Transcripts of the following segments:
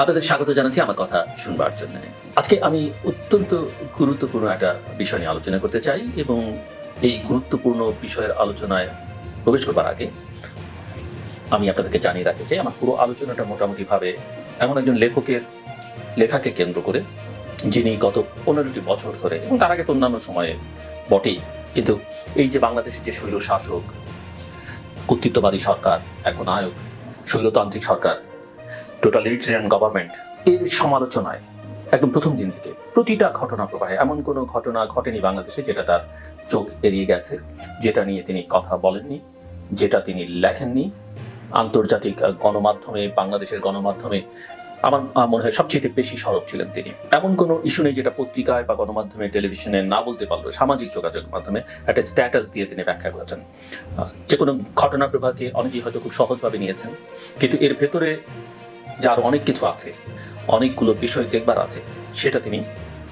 আপনাদের স্বাগত জানাচ্ছি আমার কথা শুনবার জন্য। আজকে আমি অত্যন্ত গুরুত্বপূর্ণ একটা বিষয় নিয়ে আলোচনা করতে চাই এবং এই গুরুত্বপূর্ণ বিষয়ের আলোচনায় প্রবেশ করবার আগে আমি আপনাদেরকে জানিয়ে রাখতে চাই, আমার পুরো আলোচনাটা মোটামুটিভাবে এমন একজন লেখকের লেখাকে কেন্দ্র করে, যিনি গত পনেরোটি বছর ধরে এবং তার আগে তো অন্যান্য সময়ে বটেই, কিন্তু এই যে বাংলাদেশের যে স্বৈর শাসক কর্তৃত্ববাদী সরকার, এখন আয়োগ শৈলতান্ত্রিক সরকার টোটালিটেরিয়ান গভর্নমেন্ট এর সমালোচনায় একদম প্রথম দিন থেকে প্রতিটা ঘটনা প্রবাহে এমন কোনো ঘটনা ঘটেনি বাংলাদেশে যেটা তার চোখ এড়িয়ে গেছে, যেটা নিয়ে তিনি কথা বলেননি, যেটা তিনি লেখেননি। আন্তর্জাতিক গণমাধ্যমে, বাংলাদেশের গণমাধ্যমে আমার মনে হয় সবচেয়ে বেশি সরব ছিলেন তিনি। এমন কোনো ইস্যু নেই যেটা পত্রিকায় বা গণমাধ্যমে, টেলিভিশনে না বলতে পারল সামাজিক যোগাযোগ মাধ্যমে একটা স্ট্যাটাস দিয়ে তিনি ব্যাখ্যা করেছেন। যে কোনো ঘটনা প্রবাহকে অনেকেই হয়তো খুব সহজভাবে নিয়েছেন, কিন্তু এর ভেতরে যে আরও অনেক কিছু আছে, অনেকগুলো বিষয় দেখবার আছে, সেটা তিনি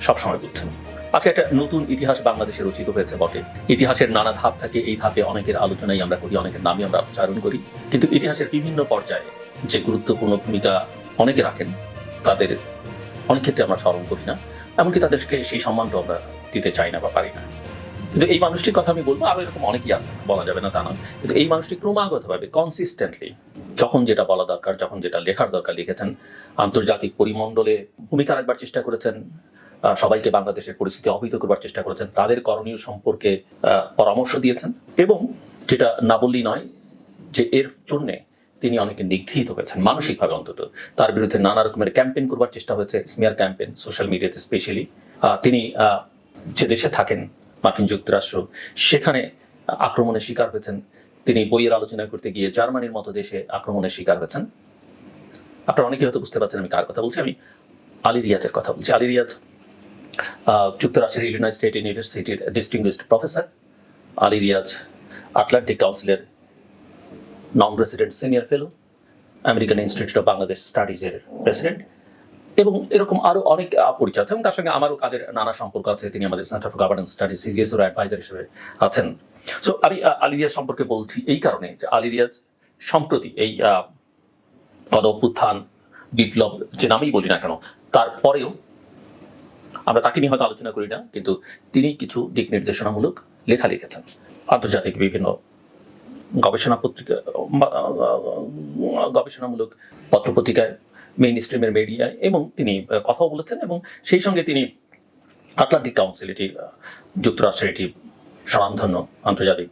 সবসময় বুঝছেন। আজকে একটা নতুন ইতিহাস বাংলাদেশে রচিত হয়েছে বটে। ইতিহাসের নানা ধাপ থাকে, এই ধাপে অনেকের আলোচনাই আমরা করি, অনেকের নামই আমরা উচ্চারণ করি। কিন্তু ইতিহাসের বিভিন্ন পর্যায়ে যে গুরুত্বপূর্ণ ভূমিকা অনেকে রাখেন, তাদের অনেক ক্ষেত্রে আমরা স্মরণ করি না। এমনকি তাদেরকে সেই সম্মানটা আমরা দিতে চাই না বা পারি না। কিন্তু এই মানুষটির কথা আমি বলব, আরও এরকম অনেকেই আছে, বলা যাবে না তা নয়। কিন্তু এই মানুষটি ক্রমাগতভাবে কনসিস্টেন্টলি যখন যেটা বলা দরকার, যখন যেটা লেখার দরকার লিখেছেন, আন্তর্জাতিক পরিমণ্ডলে ভূমিকা রাখবার চেষ্টা করেছেন সবাইকে বাংলাদেশের পরিস্থিতি অবহিত করবার চেষ্টা করেছেন, তাদের করণীয় সম্পর্কে পরামর্শ দিয়েছেন এবং যেটা না বললেই নয়, যে এর জন্যে তিনি অনেকে নিগৃহীত হয়েছেন, মানসিকভাবে অন্তত। তার বিরুদ্ধে নানা রকমের ক্যাম্পেইন করবার চেষ্টা হয়েছে স্মিয়ার ক্যাম্পেইন সোশ্যাল মিডিয়াতে স্পেশালি তিনি যে দেশে থাকেন মার্কিন যুক্তরাষ্ট্র সেখানে আক্রমণের শিকার হয়েছেন। তিনি বইয়ের আলোচনা করতে গিয়ে জার্মানির মতো দেশে আক্রমণের শিকার হয়েছেন। আপনারা অনেকে হয়তো বুঝতে পারছেন আমি কার কথা বলছি। আমি আলী রিয়াজের কথা বলছি। আলী রিয়াজ যুক্তরাষ্ট্রের ইলিনয় স্টেট ইউনিভার্সিটির distinguished professor Ali Riaz, Atlantic কাউন্সিলের non resident senior fellow American institute of Bangladesh স্টাডিজের president এবং এরকম আরও অনেক পরিচয় এবং তার সঙ্গে আমারও কাজের নানা সম্পর্ক আছে। তিনি আমাদের centre for governance studies CGS or adviser হিসেবে আছেন। সো আমি আহ, আলী রিয়াজ সম্পর্কে বলছি এই কারণে যে আলী রিয়াজ সম্প্রতি এই গণ অভ্যুত্থান বিপ্লব যে নামেই বলি না কেন তারপরেও আমরা তাকে নিয়ে হয়তো আলোচনা করি না কিন্তু তিনি কিছু দিক নির্দেশনামূলক লেখা লিখেছেন। আন্তর্জাতিক বিভিন্ন গবেষণা পত্রিকা গবেষণামূলক পত্রপত্রিকায় মেইন স্ট্রিমের মিডিয়ায় এবং তিনি কথাও বলেছেন এবং সেই সঙ্গে তিনি আটলান্টিক কাউন্সিল এটি যুক্তরাষ্ট্রের এটি স্বনামধন্য আন্তর্জাতিক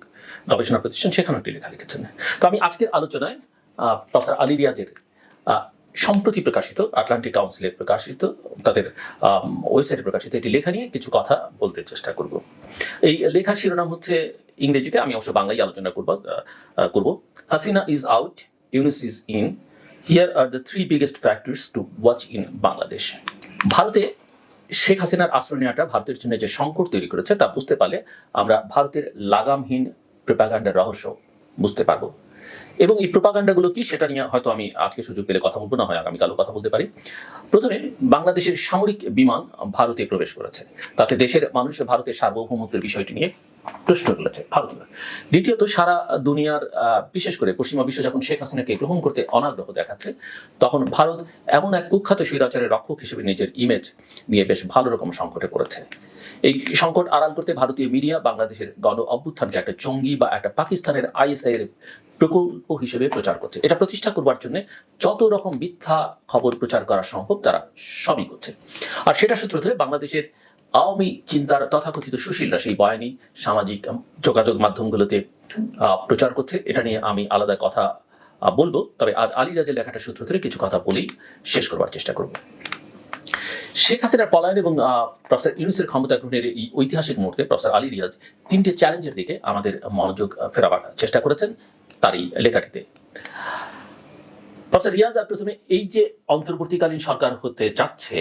গবেষণা প্রতিষ্ঠান সেখানে একটি লেখা লিখেছেন। তো আমি আজকের আলোচনায় প্রফেসর আলী রিয়াজের সম্প্রতি প্রকাশিত আটলান্টিক কাউন্সিলে প্রকাশিত, তাদের ওয়েবসাইটে প্রকাশিত এটি লেখা নিয়ে কিছু কথা বলতে চেষ্টা করব। এই লেখার শিরোনাম হচ্ছে ইংরেজিতে, আমি অবশ্য বাংলায় আলোচনা করব করব। Hasina is out Yunus is in here are the three biggest factors to watch in Bangladesh ভারতে শেখ হাসিনার আশ্রয় নেওয়াটা ভারতের জন্য যে সংকট তৈরি করেছে তা বুঝতে পারলে আমরা ভারতের লাগামহীন প্রোপাগান্ডার রহস্য বুঝতে পারব। এবং এই প্রোপাগান্ডাগুলো কি সেটা নিয়ে হয়তো আমি আজকে সুযোগ পেলে কথা বলব, না হয় আগামীকালও কথা বলতে পারি। প্রথমে, বাংলাদেশের সামরিক বিমান ভারতে প্রবেশ করেছে। তাতে দেশের মানুষের ভারতের সার্বভৌমত্বের বিষয়টি নিয়ে প্রশ্ন তুলেছে ভারতীয়। দ্বিতীয়ত, সারা দুনিয়ার বিশেষ করে পশ্চিমা বিশ্ব যখন শেখ হাসিনাকে গ্রহণ করতে অনাগ্রহ দেখাচ্ছে, তখন ভারত এমন এক কুখ্যাত স্বৈরাচারের রক্ষক হিসেবে নিজের ইমেজ নিয়ে বেশ ভালো রকম সংকটে পড়েছে। এই সংকট আড়াল করতে ভারতীয় মিডিয়া বাংলাদেশের গণ অভ্যুত্থানকে একটা জঙ্গি বা একটা পাকিস্তানের আইএসআই এর প্রকল্প হিসেবে প্রচার করছে। এটা প্রতিষ্ঠা করবার জন্য যত রকম মিথ্যা খবর প্রচার করা সম্ভব তারা সবই করছে। আর সেটা সূত্র ধরে বাংলাদেশের আওয়ামী চিন্তার তথাকথিত সুশীলরা সেই বয়ানি সামাজিক যোগাযোগ মাধ্যমগুলোতে প্রচার করছে। এটা নিয়ে আমি আলাদা কথা বলব। তবে আজ আলিরাজের লেখাটা সূত্র ধরে কিছু কথা বলেই শেষ করবার চেষ্টা করব। শেখ হাসিনার পলায়ন এবং প্রফেসর ইউনুসের ক্ষমতা গ্রহণের এই ঐতিহাসিক মুহূর্তে প্রফেসর আলী রিয়াজ তিনটে চ্যালেঞ্জের দিকে আমাদের মনোযোগ ফেরাবার চেষ্টা করেছেন তার এই লেখাটিতে। প্রফেসর রিয়াজ প্রথমে এই যে অন্তর্বর্তীকালীন সরকার হতে যাচ্ছে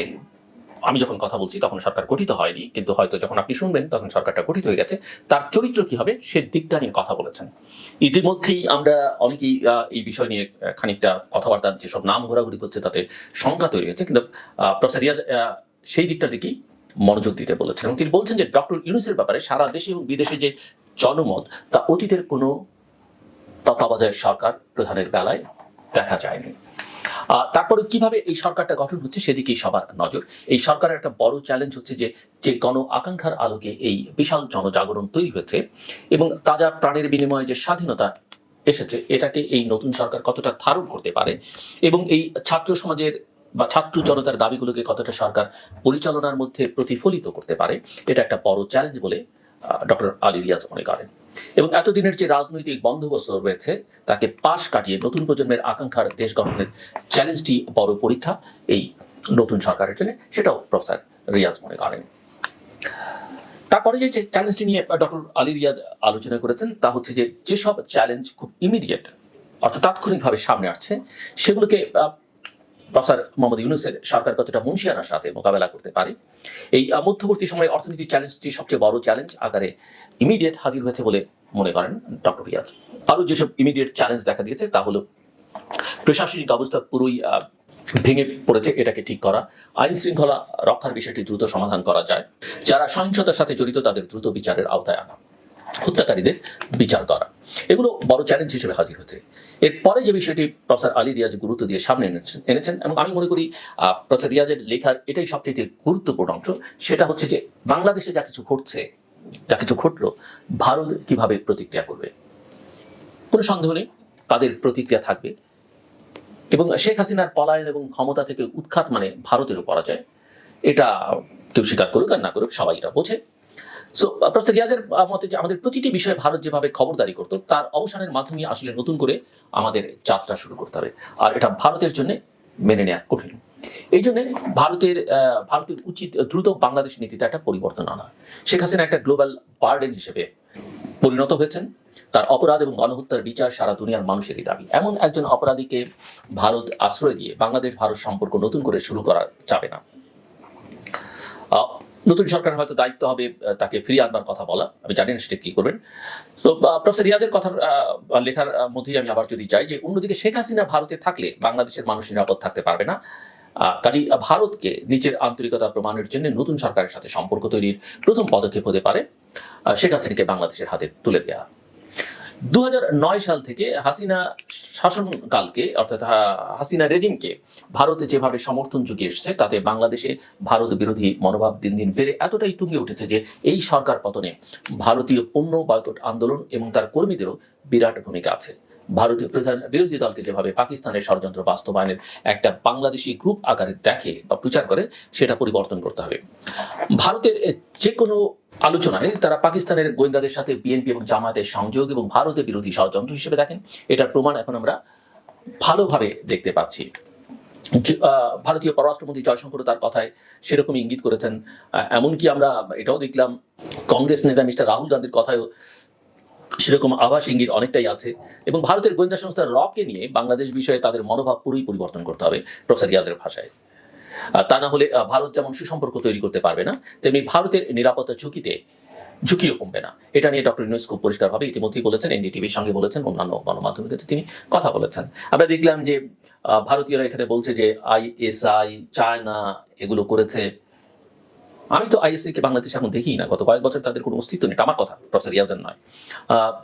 আমি যখন কথা বলছি তখন সরকার গঠিত হয়নি, কিন্তু হয়তো যখন আপনি শুনবেন তখন সরকারটা গঠিত হয়ে গেছে। তার চরিত্র কি হবে সে দিকটা নিয়ে কথা বলেছেন। ইতিমধ্যেই আমরা অনেকেই এই বিষয় নিয়ে খানিকটা কথাবার্তার যেসব নাম ঘোরাঘুরি করছে তাতে শঙ্কা তৈরি হয়েছে, কিন্তু প্রফেসর সেই দিকটার দিকেই মনোযোগ দিতে বলেছেন। এবং তিনি বলছেন যে ডক্টর ইউনুসের ব্যাপারে সারা দেশে এবং বিদেশে যে জনমত, তা অতীতের কোনো তত্ত্বাবধায়ক সরকার প্রধানের বেলায় দেখা যায়নি। তারপরে কীভাবে এই সরকারটা গঠন হচ্ছে সেদিকেই সবার নজর। এই সরকারের একটা বড় চ্যালেঞ্জ হচ্ছে যে যে গণ আকাঙ্ক্ষার আলোকে এই বিশাল জনজাগরণ তৈরি হয়েছে এবং তাজা প্রাণের বিনিময়ে যে স্বাধীনতা এসেছে, এটাকে এই নতুন সরকার কতটা ধারণ করতে পারে এবং এই ছাত্র সমাজের বা ছাত্র জনতার দাবিগুলোকে কতটা সরকার পরিচালনার মধ্যে প্রতিফলিত করতে পারে, এটা একটা বড় চ্যালেঞ্জ বলে ডক্টর আলী রিয়াজ মনে করেন। এবং এতদিনের যে রাজনৈতিক বন্দোবস্ত রয়েছে, তাকে পাশ কাটিয়ে নতুন প্রজন্মের আকাঙ্ক্ষার দেশ গঠনের চ্যালেঞ্জটি বড় পরীক্ষা এই নতুন সরকারের জন্য, সেটাও প্রফেসর রিয়াজ মনে করেন। তারপরে যে চ্যালেঞ্জটি নিয়ে ডক্টর আলী রিয়াজ আলোচনা করেছেন, তা হচ্ছে যে যেসব চ্যালেঞ্জ খুব ইমিডিয়েট অর্থাৎ তাৎক্ষণিকভাবে সামনে আসছে, সেগুলোকে প্রফেসর মোহাম্মদ ইউনুসের সরকার কতটা মুন্সিয়ানার সাথে মোকাবেলা করতে পারে? এই মধ্যবর্তী সময়ে অর্থনীতির চ্যালেঞ্জটি সবচেয়ে বড় চ্যালেঞ্জ আকারে ইমিডিয়েট হাজির হয়েছে বলে মনে করেন ডক্টর রিয়াজ আরও যেসব ইমিডিয়েট চ্যালেঞ্জ দেখা দিয়েছে তা হলো, প্রশাসনিক অবস্থা পুরোই ভেঙে পড়েছে, এটাকে ঠিক করা। আইন শৃঙ্খলা রক্ষার বিষয়টি দ্রুত সমাধান করা যায়। যারা সহিংসতার সাথে জড়িত তাদের দ্রুত বিচারের আওতায় আনা, হত্যাকারীদের বিচার করা। এগুলো বড় চ্যালেঞ্জ হিসেবে হাজির হচ্ছে এরপরে যে বিষয়টি প্রফেসর আলী রিয়াজ গুরুত্ব দিয়ে সামনে এনেছেন এনেছেন এবং আমি মনে করি প্রফেসর রিয়াজের লেখার এটাই সবচেয়ে গুরুত্বপূর্ণ অংশ, সেটা হচ্ছে যে বাংলাদেশে যা কিছু ঘটছে, যা কিছু ঘটলো, ভারত কীভাবে প্রতিক্রিয়া করবে? কোনো সন্দেহ নেই তাদের প্রতিক্রিয়া থাকবে? এবং শেখ হাসিনার পলায়ন এবং ক্ষমতা থেকে উৎখাত মানে ভারতেরও পরাজয় এটা কেউ স্বীকার করুক আর না করুক, সবাই এটা বোঝে। সো প্রফেসর রিয়াজের মতে যে আমাদের প্রতিটি বিষয়ে ভারত যেভাবে খবরদারি করতো, তার অবসানের মাধ্যমে আসলে নতুন করে আমাদের যাত্রা শুরু করতে হবে। আর এটা ভারতের জন্য মেনে নেওয়া কঠিন। এই জন্য ভারতের ভারতের উচিত দ্রুত বাংলাদেশ নীতিতে একটা পরিবর্তন আনা। শেখ হাসিনা একটা গ্লোবাল বার্ডেন হিসেবে পরিণত হয়েছেন। তার অপরাধ এবং গণহত্যার বিচার সারা দুনিয়ার মানুষেরই দাবি। এমন একজন অপরাধীকে ভারত আশ্রয় দিয়ে বাংলাদেশ ভারত সম্পর্ক নতুন করে শুরু করা যাবে না। নতুন সরকার হয়তো দায়িত্ব হবে তাকে ফিরিয়ে আনবার কথা বলা। আমি জানি না সেটা কি করবেন। তো প্রফেসর রিয়াজের কথা লেখার মধ্যেই আমি আবার যদি যাই যে, অন্যদিকে শেখ হাসিনা ভারতে থাকলে বাংলাদেশের মানুষ নিরাপদ থাকতে পারবে না। কাজী ভারতকে নিজের আন্তরিকতা প্রমাণের জন্য নতুন সরকারের সাথে সম্পর্ক তৈরির প্রথম পদক্ষেপ হতে পারে শেখ হাসিনাকে বাংলাদেশের হাতে তুলে দেওয়া দু হাজার নয় সাল থেকে হাসিনা শাসনকালকে, অর্থাৎ হাসিনা রেজিমকে ভারতে যেভাবে সমর্থন যুগে এসছে, তাতে বাংলাদেশে ভারত বিরোধী মনোভাব দিন দিন বেড়ে এতটাই তুঙ্গে উঠেছে যে এই সরকার পতনে ভারতীয় পণ্য বয়কট আন্দোলন এবং তার কর্মীদেরও বিরাট ভূমিকা আছে। ভারতীয় প্রধান বিরোধী দলকে যেভাবে পাকিস্তানের ষড়যন্ত্র বাস্তবায়নের একটা বাংলাদেশি গ্রুপ আকারে দেখে বা প্রচার করে, সেটা পরিবর্তন করতে হবে। ভারতের যে কোনো আলোচনায় তারা পাকিস্তানের গোয়েন্দাদের সাথে বিএনপি এবং জামায়াতের সংযোগ এবং ভারতের বিরোধী ষড়যন্ত্র হিসেবে দেখেন। এটার প্রমাণ এখন আমরা ভালোভাবে দেখতে পাচ্ছি। ভারতীয় পররাষ্ট্রমন্ত্রী জয়শঙ্কর তার কথায় সেরকম ইঙ্গিত করেছেন। এমনকি আমরা এটাও দেখলাম, কংগ্রেস নেতা মিস্টার রাহুল গান্ধীর কথায়ও সেরকম আভাস ইঙ্গিত অনেকটাই আছে এবং ভারতের গোয়েন্দা সংস্থা রকে নিয়ে বাংলাদেশ বিষয়ে তাদের মনোভাব পুরোই পরিবর্তন করতে হবে প্রফেসর রিয়াজের ভাষায়। তা না হলে ভারত যেমন সুসম্পর্ক তৈরি করতে পারবে না, তেমনি ভারতের নিরাপত্তা ঝুঁকিতে ঝুঁকিও কমবে না। এটা নিয়ে ডক্টর ইউনুস খুব পরিষ্কারভাবে ইতিমধ্যেই বলেছেন, এনডিটিভির সঙ্গে বলেছেন, অন্যান্য গণমাধ্যমের ক্ষেত্রে তিনি কথা বলেছেন। আমরা দেখলাম যে ভারতীয়রা এখানে বলছে যে, আইএসআই, চায়না এগুলো করেছে। আমি তো আইএসআই কে বাংলাদেশে এখন দেখি না। গত কয়েক বছর তাদের কোনো অস্তিত্ব নেই। আমার কথা, প্রফেসর ইয়াজান নয়।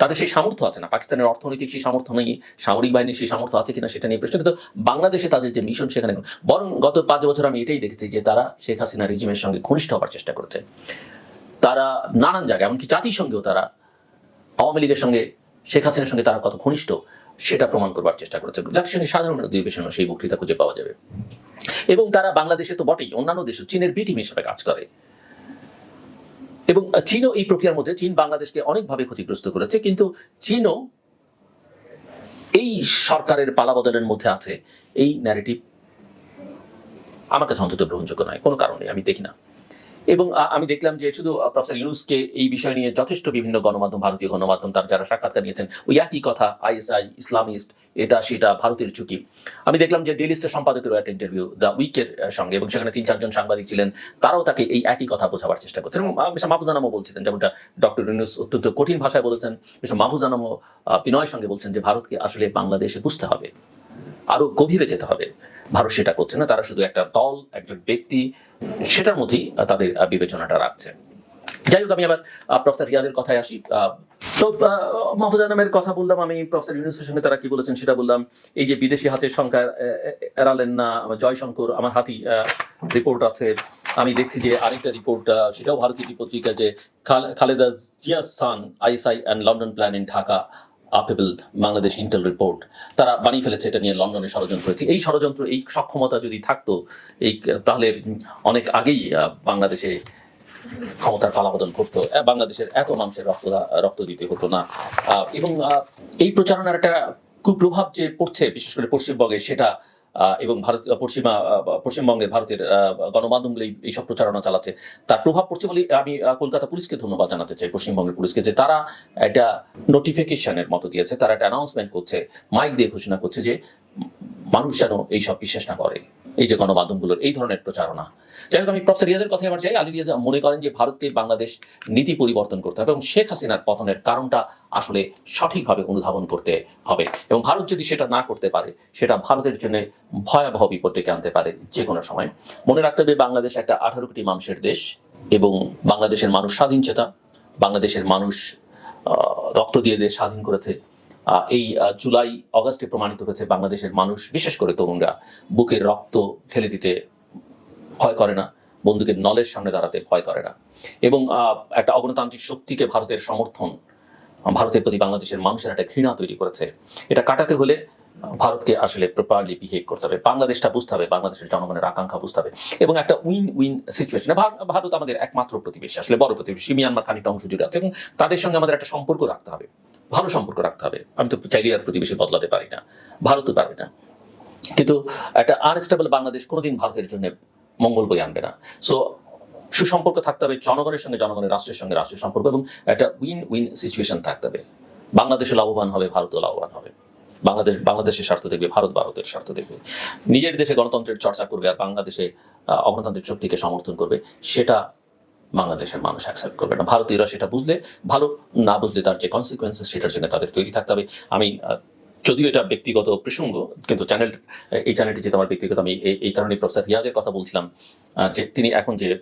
তাদের সেই সামর্থ্য আছে না। পাকিস্তানের অর্থনৈতিক সেই সামর্থ্য নেই, সামরিক বাহিনীর সেই সামর্থ্য আছে কিনা সেটা নিয়ে প্রশ্ন। কিন্তু বাংলাদেশে তাদের যে মিশন সেখানে বরং গত পাঁচ বছর আমি এটাই দেখেছি যে তারা শেখ হাসিনা রিজিমের সঙ্গে ঘনিষ্ঠ হওয়ার চেষ্টা করেছে। তারা নানান জায়গায়, এমনকি জাতিসংঘেও তারা আওয়ামী লীগের সঙ্গে, শেখ হাসিনার সঙ্গে তারা কত ঘনিষ্ঠ। সেটা প্রমাণ করবার চেষ্টা করেছে। জাতিসংঘের সাধারণ অধিবেশনও সেই বক্তৃতা খুঁজে পাওয়া যাবে। এবং তারা বাংলাদেশে তো বটেই, অন্যান্য দেশও চীনের বি টিম হিসেবে কাজ করে। এবং চীনও এই প্রক্রিয়ার মধ্যে, চীন বাংলাদেশকে অনেকভাবে ক্ষতিগ্রস্ত করেছে, কিন্তু চীনও এই সরকারের পালাবদলের মধ্যে আছে। এই ন্যারেটিভ আমার কাছে অন্তত গ্রহণযোগ্য নয়, কোনো কারণে আমি দেখি না। এবং আমি দেখলাম যে শুধু প্রফেসর ইউনুসকে এই বিষয় নিয়ে যথেষ্ট বিভিন্ন গণমাধ্যম, ভারতীয় গণমাধ্যম তার যারা সাক্ষাৎকার নিয়েছেন, ওই একই কথা, আইএসআই, ইসলামিস্ট, এটা সেটা ভারতের ঝুঁকি। আমি দেখলাম যে ডেলি স্টার সম্পাদকেরও একটা ইন্টারভিউ দ্য উইকের সঙ্গে এবং সেখানে তিন, চারজন সাংবাদিক ছিলেন, তারাও তাকে এই একই কথা বোঝাবার চেষ্টা করছেন এবং মিস্টার মাহফুজানামও বলছিলেন, যেমনটা ডক্টর ইউনুস অত্যন্ত কঠিন ভাষায় বলেছেন, মিস্টার মাহফুজানামও বিনয়ের সঙ্গে বলছেন যে ভারতকে আসলে বাংলাদেশে বুঝতে হবে আরও গভীরে যেতে হবে। ভারত সেটা করছে না, তারা শুধু একটা দল, একজন ব্যক্তি, সেটার মধ্যেই তাদের বিবেচনাটা রাখছে। যাই হোক, আমি আবার প্রফেসর রিয়াজের কথায় আসি। তো মাহফুজা নামের কথা বললাম আমি, প্রফেসর ইউনুসের সঙ্গে তারা কি বলেছেন সেটা বললাম। এই যে বিদেশি হাতের সংখ্যা এড়ালেন না জয়শঙ্কর, আমার হাতি রিপোর্ট আছে। আমি দেখছি যে আরেকটা রিপোর্ট সেটাও ভারতীয় পত্রিকা যে খাল- Khaleda Zia's son, ISI and London plan in Dhaka upheaval Bangladesh intel report তারা বানিয়ে ফেলেছে এটা নিয়ে লন্ডনে ষড়যন্ত্র হয়েছে এই ষড়যন্ত্র, এই সক্ষমতা যদি থাকতো, এই, তাহলে অনেক আগেই বাংলাদেশে ক্ষমতার পালাবদল করতো বাংলাদেশের এত মানুষের রক্ত রক্ত দিতে হতো না। এবং এই প্রচারণার একটা কুপ্রভাব যে পড়ছে, বিশেষ করে পশ্চিমবঙ্গে, সেটা এবং ভারত পশ্চিমা পশ্চিমবঙ্গে ভারতের গণমাধ্যমগুলো এই- এইসব প্রচারণা চালাচ্ছে। তার প্রভাব পড়ছে বলে আমি কলকাতা পুলিশকে ধন্যবাদ জানাতে চাই, পশ্চিমবঙ্গের পুলিশকে, যে তারা একটা নোটিফিকেশনের মতো দিয়েছে, তারা একটা অ্যানাউন্সমেন্ট করছে মাইক দিয়ে ঘোষণা করছে যে, মানুষ যেন এইসব বিশ্বাস না করে। এই যে গণমাধ্যমগুলোর এই ধরনের প্রচারণা। যাই হোক, আমি প্রফেসর রিয়াজের কথা আবার যাই আলী রিয়াজ মনে করেন যে ভারতকে বাংলাদেশ নীতি পরিবর্তন করতে হবে এবং শেখ হাসিনার পতনের কারণটা আসলে সঠিকভাবে অনুধাবন করতে হবে এবং ভারত যদি সেটা না করতে পারে, সেটা ভারতের জন্য ভয়াবহ বিপদ ডেকে আনতে পারে যে কোনো সময়। মনে রাখতে হবে বাংলাদেশ একটা আঠারো কোটি মানুষের দেশ এবং বাংলাদেশের মানুষ স্বাধীন চেতা। বাংলাদেশের মানুষ রক্ত দিয়ে দেশ স্বাধীন করেছে। এই জুলাই অগাস্টে প্রমাণিত হয়েছে বাংলাদেশের মানুষ, বিশেষ করে তরুণরা, বুকের রক্ত ঠেলে দিতে ভয় করে না, বন্দুকের নলের সামনে দাঁড়াতে ভয় করে না। এবং একটা অগণতান্ত্রিক শক্তিকে ভারতের সমর্থন, ভারতের প্রতি বাংলাদেশের মানুষের একটা ঘৃণা তৈরি করেছে। এটা কাটাতে হলে ভারতকে আসলে প্রপারলি বিহেভ করতে হবে। বাংলাদেশটা বুঝতে হবে, বাংলাদেশের জনগণের আকাঙ্ক্ষা বুঝতে হবে। এবং একটা উইন উইন সিচুয়েশন ভারত আমাদের একমাত্র প্রতিবেশী, আসলে বড় প্রতিবেশী, মিয়ানমার খানিকটা অংশ জুড়ে আছে এবং তাদের সঙ্গে আমাদের একটা সম্পর্ক রাখতে হবে। ভালো সম্পর্ক রাখতে হবে। আমি তো চাইলে আর প্রতিবেশী বদলাতে পারি না, ভারতও পারবে না। কিন্তু একটা আনস্টেবল বাংলাদেশ কোনোদিন ভারতের জন্য মঙ্গল বই আনবে না। সো সুসম্পর্ক থাকতে হবে, জনগণের সঙ্গে, জনগণের রাষ্ট্রের সঙ্গে রাষ্ট্রের সম্পর্ক এবং একটা উইন উইন সিচুয়েশন থাকতে হবে। বাংলাদেশে লাভবান হবে, ভারতও লাভবান হবে। বাংলাদেশ, বাংলাদেশের স্বার্থ দেখবে, ভারত ভারতের স্বার্থ দেখবে। নিজের দেশে গণতন্ত্রের চর্চা করবে আর বাংলাদেশে অগণতান্ত্রিক শক্তিকে সমর্থন করবে, সেটা বাংলাদেশের মানুষ অ্যাকসেপ্ট করবে না। ভারতীয়রা সেটা বুঝলে, ভালো না বুঝলে তার যে কনসিকুয়েন্সেস সেটার জন্য তাদের তৈরি থাকতে হবে। আমি যদিও এটা ব্যক্তিগত প্রসঙ্গ, কিন্তু চ্যানেল এই চ্যানেলটি যেহেতু আমার ব্যক্তিগত, আমি এই- কারণে প্রফেসর রিয়াজের কথা বলছিলাম যে তিনি এখন যে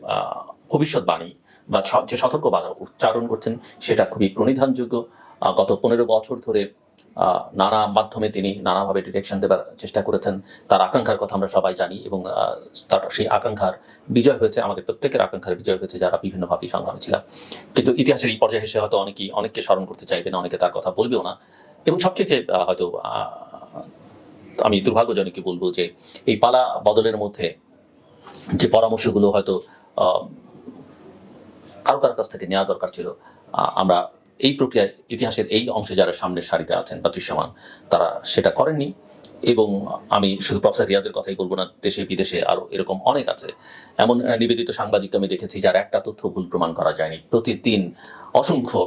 ভবিষ্যৎবাণী বা যে সতর্ক বাণী উচ্চারণ করছেন, সেটা খুবই প্রণিধানযোগ্য। গত পনেরো বছর ধরে নানা মাধ্যমে তিনি নানাভাবে ডিরেকশন দেবার চেষ্টা করেছেন। তার আকাঙ্ক্ষার কথা আমরা সবাই জানি এবং তার সেই আকাঙ্ক্ষার বিজয় হয়েছে, আমাদের প্রত্যেকের আকাঙ্ক্ষার বিজয় হয়েছে যারা বিভিন্নভাবে সংগ্রামী ছিলাম। কিন্তু ইতিহাসের এই পর্যায়ে এসে হয়তো অনেকেই, অনেককে স্মরণ করতে চাইবে না, অনেকে তার কথা বলবেও না। এবং সবচেয়ে হয়তো আমি দুর্ভাগ্যজনকই বলব যে এই পালা বদলের মধ্যে যে পরামর্শগুলো হয়তো কারও কারও কাছ থেকে নেওয়া দরকার ছিল আমরা এই প্রক্রিয়ায় ইতিহাসের এই অংশে যারা সামনের সারিতে আছেন বা দৃশ্যমান, তারা সেটা করেননি। এবং আমি শুধু প্রফেসর রিয়াজের কথাই বলব না, দেশে, বিদেশে আরও এরকম অনেক আছে। এমন নিবেদিত সাংবাদিক আমি দেখেছি যার একটা তথ্য ভুল প্রমাণ করা যায়নি। প্রতিদিন অসংখ্য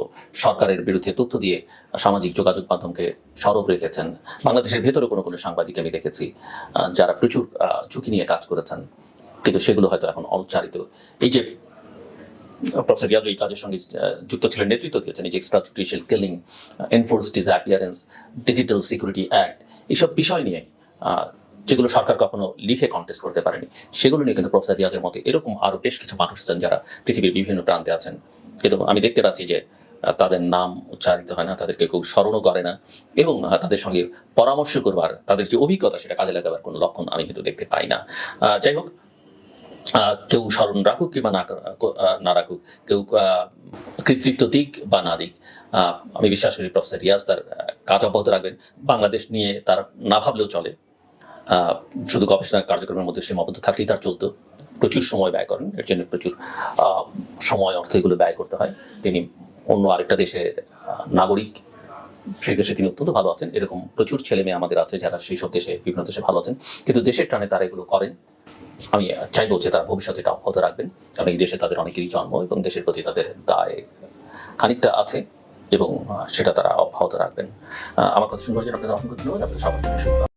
সরকারের বিরুদ্ধে তথ্য দিয়ে সামাজিক যোগাযোগ মাধ্যমকে সরব রেখেছেন। বাংলাদেশের ভেতরে কোনো কোনো সাংবাদিক আমি দেখেছি যারা প্রচুর ঝুঁকি নিয়ে কাজ করেছেন। কিন্তু সেগুলো হয়তো এখন অনুচ্চারিত। এই যে প্রফেসর রিয়াজ এই কাজের সঙ্গে যুক্ত ছিলেন, নেতৃত্ব দিয়েছেন, এই যে extra judicial killing enforce disappearance digital security act এইসব বিষয় নিয়ে যেগুলো সরকার কখনো লিখে কন্টেস্ট করতে পারেনি, সেগুলো নিয়ে কিন্তু প্রফেসর রিয়াজের মতে এরকম আরও বেশ কিছু মানুষ আছেন যারা পৃথিবীর বিভিন্ন প্রান্তে আছেন। কিন্তু আমি দেখতে পাচ্ছি যে তাদের নাম উচ্চারিত হয় না, তাদেরকে কেউ স্মরণও করে না এবং তাদের সঙ্গে পরামর্শ করবার, তাদের যে অভিজ্ঞতা সেটা কাজে লাগাবার কোনো লক্ষণ আমি কিন্তু দেখতে পাই না। যাই হোক কেউ স্মরণ রাখুক কিংবা না না রাখুক, কেউ কৃতিত্ব দিক বা না দিক। আমি বিশ্বাস করি প্রফেসর রিয়াজ তার কাজ অব্যাহত রাখবেন। বাংলাদেশ নিয়ে তার না ভাবলেও চলে। শুধু গবেষণা কার্যক্রমের মধ্যে সীমাবদ্ধ থাকলেই তার চলতো। প্রচুর সময় ব্যয় করেন, এর জন্য প্রচুর সময়, অর্থ এগুলো ব্যয় করতে হয়। তিনি অন্য আরেকটা দেশের নাগরিক। সেই দেশে তিনি অত্যন্ত ভালো আছেন। এরকম প্রচুর ছেলে মেয়ে আমাদের আছে যারা সেই সব দেশে, বিভিন্ন দেশে ভালো আছেন। কিন্তু দেশের টানে তারা এগুলো করেন। আমি চাইব যে তারা ভবিষ্যতে এটা অব্যাহত রাখবেন। কারণ এই দেশে তাদের অনেকেরই জন্ম এবং দেশের প্রতি তাদের দায় খানিকটা আছে এবং সেটা তারা অব্যাহত রাখবেন। আমার কথা শুনবার জন্য আপনাদের অসংখ্য ধন্যবাদ। আপনাদের সবার জন্য।